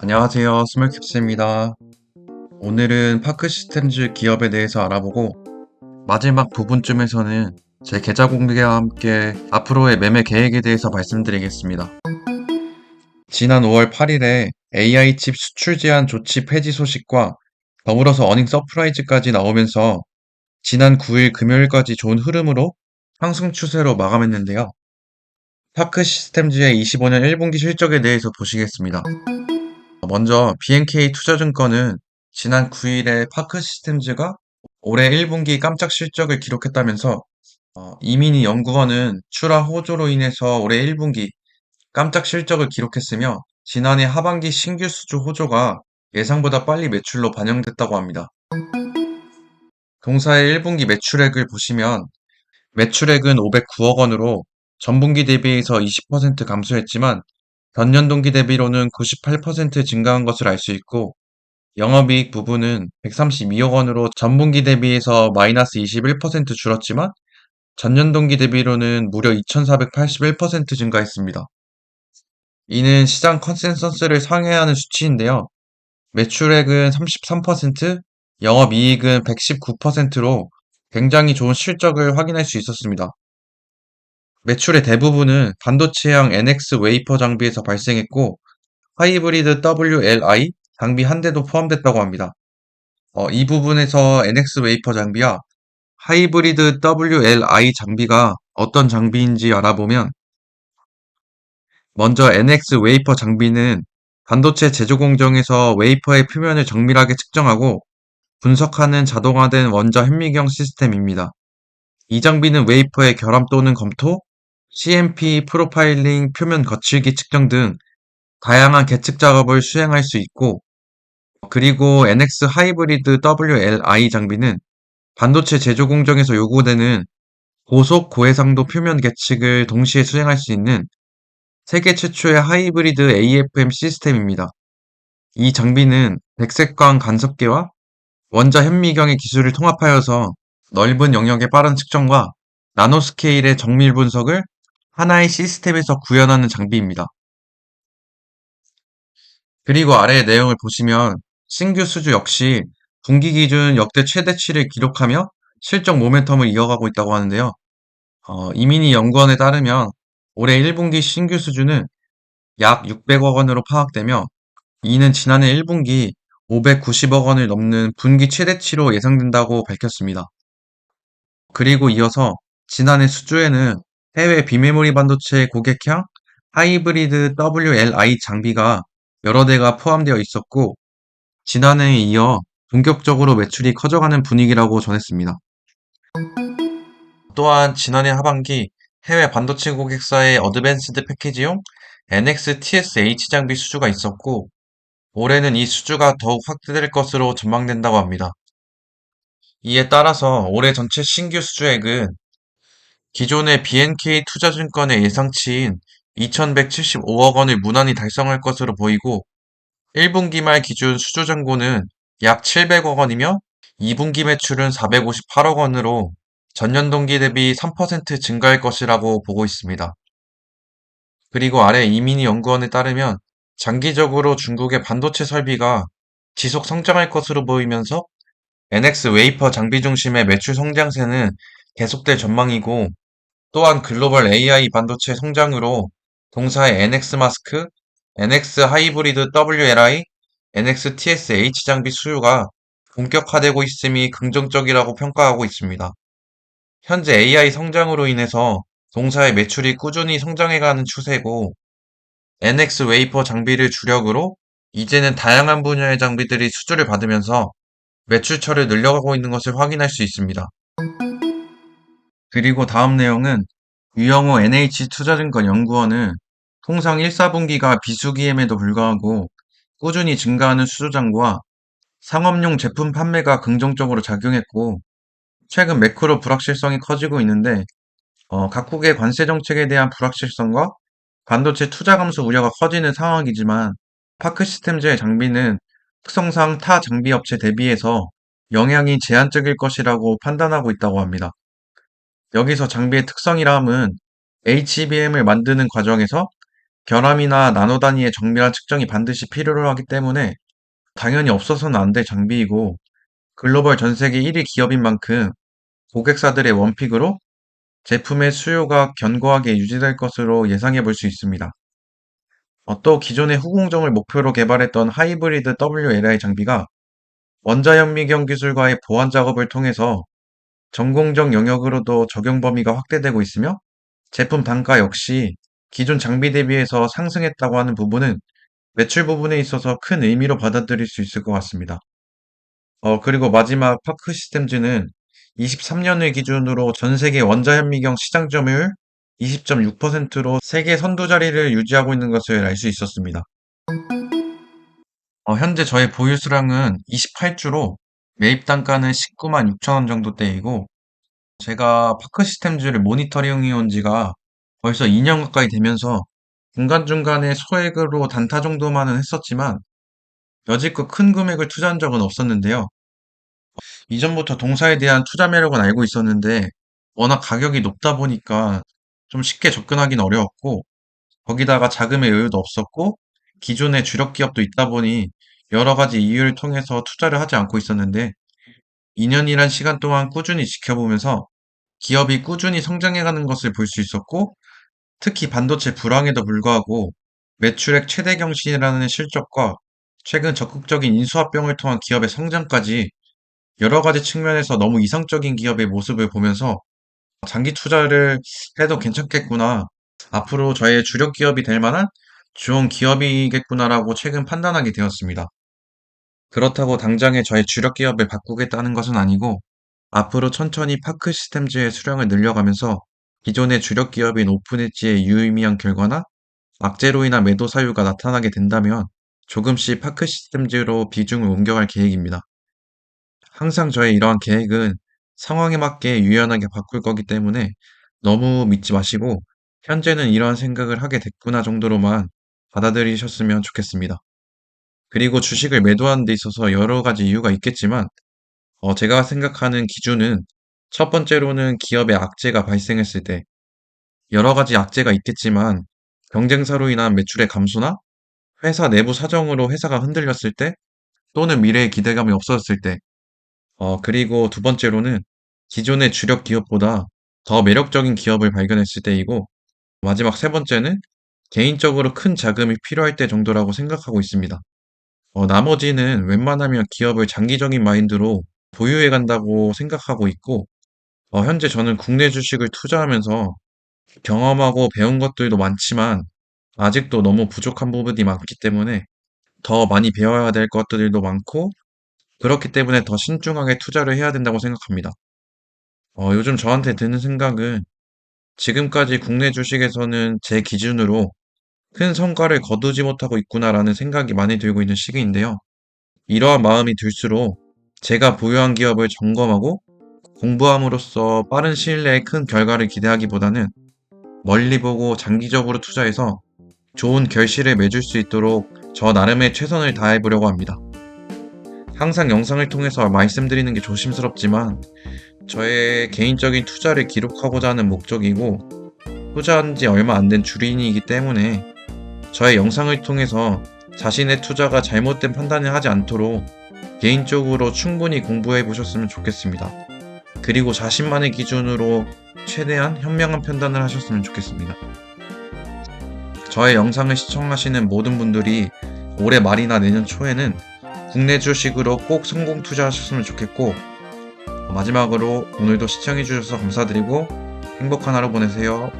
안녕하세요. 스몰캡스입니다. 오늘은 파크 시스템즈 기업에 대해서 알아보고 마지막 부분쯤에서는 제 계좌 공개와 함께 앞으로의 매매 계획에 대해서 말씀드리겠습니다. 지난 5월 8일에 AI 칩 수출 제한 조치 폐지 소식과 더불어서 어닝 서프라이즈까지 나오면서 지난 9일 금요일까지 좋은 흐름으로 상승 추세로 마감했는데요. 파크 시스템즈의 25년 1분기 실적에 대해서 보시겠습니다. 먼저 BNK 투자증권은 지난 9일에 파크 시스템즈가 올해 1분기 깜짝 실적을 기록했다면서 어, 이민희 연구원은 출하 호조로 인해서 올해 1분기 깜짝 실적을 기록했으며 지난해 하반기 신규 수주 호조가 예상보다 빨리 매출로 반영됐다고 합니다. 동사의 1분기 매출액을 보시면 매출액은 509억 원으로 전분기 대비해서 20% 감소했지만 전년 동기 대비로는 98% 증가한 것을 알 수 있고 영업이익 부분은 132억 원으로 전분기 대비해서 마이너스 21% 줄었지만 전년 동기 대비로는 무려 2481% 증가했습니다. 이는 시장 컨센서스를 상회하는 수치인데요. 매출액은 33%, 영업이익은 119%로 굉장히 좋은 실적을 확인할 수 있었습니다. 매출의 대부분은 반도체형 NX 웨이퍼 장비에서 발생했고 하이브리드 WLI 장비 한 대도 포함됐다고 합니다. 어, 이 부분에서 NX 웨이퍼 장비와 하이브리드 WLI 장비가 어떤 장비인지 알아보면 먼저 NX 웨이퍼 장비는 반도체 제조 공정에서 웨이퍼의 표면을 정밀하게 측정하고 분석하는 자동화된 원자 현미경 시스템입니다. 이 장비는 웨이퍼의 결함 또는 검토, CMP 프로파일링 표면 거칠기 측정 등 다양한 계측 작업을 수행할 수 있고 그리고 NX 하이브리드 WLI 장비는 반도체 제조 공정에서 요구되는 고속 고해상도 표면 계측을 동시에 수행할 수 있는 세계 최초의 하이브리드 AFM 시스템입니다. 이 장비는 백색광 간섭계와 원자 현미경의 기술을 통합하여서 넓은 영역의 빠른 측정과 나노스케일의 정밀 분석을 하나의 시스템에서 구현하는 장비입니다. 그리고 아래의 내용을 보시면 신규 수주 역시 분기 기준 역대 최대치를 기록하며 실적 모멘텀을 이어가고 있다고 하는데요. 어, 이민희 연구원에 따르면 올해 1분기 신규 수주는 약 600억 원으로 파악되며 이는 지난해 1분기 590억 원을 넘는 분기 최대치로 예상된다고 밝혔습니다. 그리고 이어서 지난해 수주에는 해외 비메모리 반도체 고객형 하이브리드 WLI 장비가 여러 대가 포함되어 있었고 지난해에 이어 본격적으로 매출이 커져가는 분위기라고 전했습니다. 또한 지난해 하반기 해외 반도체 고객사의 어드밴스드 패키지용 NX-TSH 장비 수주가 있었고 올해는 이 수주가 더욱 확대될 것으로 전망된다고 합니다. 이에 따라서 올해 전체 신규 수주액은 기존의 BNK 투자증권의 예상치인 2,175억 원을 무난히 달성할 것으로 보이고 1분기 말 기준 수주 잔고는 약 700억 원이며 2분기 매출은 458억 원으로 전년 동기 대비 3% 증가할 것이라고 보고 있습니다. 그리고 아래 이민희 연구원에 따르면 장기적으로 중국의 반도체 설비가 지속 성장할 것으로 보이면서 NX 웨이퍼 장비 중심의 매출 성장세는 계속될 전망이고 또한 글로벌 AI 반도체 성장으로 동사의 NX 마스크, NX 하이브리드 WLI, NX TSH 장비 수요가 본격화되고 있음이 긍정적이라고 평가하고 있습니다. 현재 AI 성장으로 인해서 동사의 매출이 꾸준히 성장해가는 추세고 NX 웨이퍼 장비를 주력으로 이제는 다양한 분야의 장비들이 수주를 받으면서 매출처를 늘려가고 있는 것을 확인할 수 있습니다. 그리고 다음 내용은 유영호 NH투자증권 연구원은 통상 1, 4분기가 비수기임에도 불구하고 꾸준히 증가하는 수주장과 상업용 제품 판매가 긍정적으로 작용했고 최근 매크로 불확실성이 커지고 있는데 어, 각국의 관세 정책에 대한 불확실성과 반도체 투자 감소 우려가 커지는 상황이지만 파크 시스템즈의 장비는 특성상 타 장비 업체 대비해서 영향이 제한적일 것이라고 판단하고 있다고 합니다. 여기서 장비의 특성이라 함은 HBM을 만드는 과정에서 결함이나 나노 단위의 정밀한 측정이 반드시 필요로 하기 때문에 당연히 없어서는 안 될 장비이고 글로벌 전 세계 1위 기업인 만큼 고객사들의 원픽으로 제품의 수요가 견고하게 유지될 것으로 예상해 볼 수 있습니다. 어, 또 기존의 후공정을 목표로 개발했던 하이브리드 WLI 장비가 원자현미경 기술과의 보완 작업을 통해서 전공정 영역으로도 적용 범위가 확대되고 있으며 제품 단가 역시 기존 장비 대비해서 상승했다고 하는 부분은 매출 부분에 있어서 큰 의미로 받아들일 수 있을 것 같습니다. 어, 그리고 마지막 파크 시스템즈는 23년을 기준으로 전 세계 원자현미경 시장 점유율 20.6%로 세계 선두 자리를 유지하고 있는 것을 알 수 있었습니다. 어, 현재 저의 보유 수량은 28주로 매입 단가는 19만 6천 원 정도대이고 제가 파크 시스템즈를 모니터링 해온 지가 벌써 2년 가까이 되면서 중간중간에 소액으로 단타 정도만은 했었지만 여지껏 큰 금액을 투자한 적은 없었는데요. 이전부터 동사에 대한 투자 매력은 알고 있었는데 워낙 가격이 높다 보니까 좀 쉽게 접근하기는 어려웠고 거기다가 자금의 여유도 없었고 기존의 주력 기업도 있다 보니 여러 가지 이유를 통해서 투자를 하지 않고 있었는데 2년이란 시간 동안 꾸준히 지켜보면서 기업이 꾸준히 성장해가는 것을 볼 수 있었고 특히 반도체 불황에도 불구하고 매출액 최대 경신이라는 실적과 최근 적극적인 인수합병을 통한 기업의 성장까지 여러 가지 측면에서 너무 이상적인 기업의 모습을 보면서 장기 투자를 해도 괜찮겠구나. 앞으로 저의 주력 기업이 될 만한 좋은 기업이겠구나라고 최근 판단하게 되었습니다. 그렇다고 당장에 저의 주력 기업을 바꾸겠다는 것은 아니고 앞으로 천천히 파크 시스템즈의 수량을 늘려가면서 기존의 주력 기업인 오픈엣지의 유의미한 결과나 악재로 인한 매도 사유가 나타나게 된다면 조금씩 파크 시스템즈로 비중을 옮겨갈 계획입니다. 항상 저의 이러한 계획은 상황에 맞게 유연하게 바꿀 거기 때문에 너무 믿지 마시고 현재는 이러한 생각을 하게 됐구나 정도로만 받아들이셨으면 좋겠습니다. 그리고 주식을 매도하는 데 있어서 여러 가지 이유가 있겠지만 어, 제가 생각하는 기준은 첫 번째로는 기업의 악재가 발생했을 때 여러 가지 악재가 있겠지만 경쟁사로 인한 매출의 감소나 회사 내부 사정으로 회사가 흔들렸을 때 또는 미래의 기대감이 없어졌을 때 어, 그리고 두 번째로는 기존의 주력 기업보다 더 매력적인 기업을 발견했을 때이고 마지막 세 번째는 개인적으로 큰 자금이 필요할 때 정도라고 생각하고 있습니다. 어, 나머지는 웬만하면 기업을 장기적인 마인드로 보유해 간다고 생각하고 있고 어, 현재 저는 국내 주식을 투자하면서 경험하고 배운 것들도 많지만 아직도 너무 부족한 부분이 많기 때문에 더 많이 배워야 될 것들도 많고 그렇기 때문에 더 신중하게 투자를 해야 된다고 생각합니다. 어, 요즘 저한테 드는 생각은 지금까지 국내 주식에서는 제 기준으로 큰 성과를 거두지 못하고 있구나라는 생각이 많이 들고 있는 시기인데요. 이러한 마음이 들수록 제가 보유한 기업을 점검하고 공부함으로써 빠른 시일 내에 큰 결과를 기대하기보다는 멀리 보고 장기적으로 투자해서 좋은 결실을 맺을 수 있도록 저 나름의 최선을 다해 보려고 합니다. 항상 영상을 통해서 말씀드리는 게 조심스럽지만 저의 개인적인 투자를 기록하고자 하는 목적이고 투자한 지 얼마 안 된 주린이기 때문에 저의 영상을 통해서 자신의 투자가 잘못된 판단을 하지 않도록 개인적으로 충분히 공부해 보셨으면 좋겠습니다. 그리고 자신만의 기준으로 최대한 현명한 판단을 하셨으면 좋겠습니다. 저의 영상을 시청하시는 모든 분들이 올해 말이나 내년 초에는 국내 주식으로 꼭 성공 투자하셨으면 좋겠고 마지막으로 오늘도 시청해주셔서 감사드리고 행복한 하루 보내세요.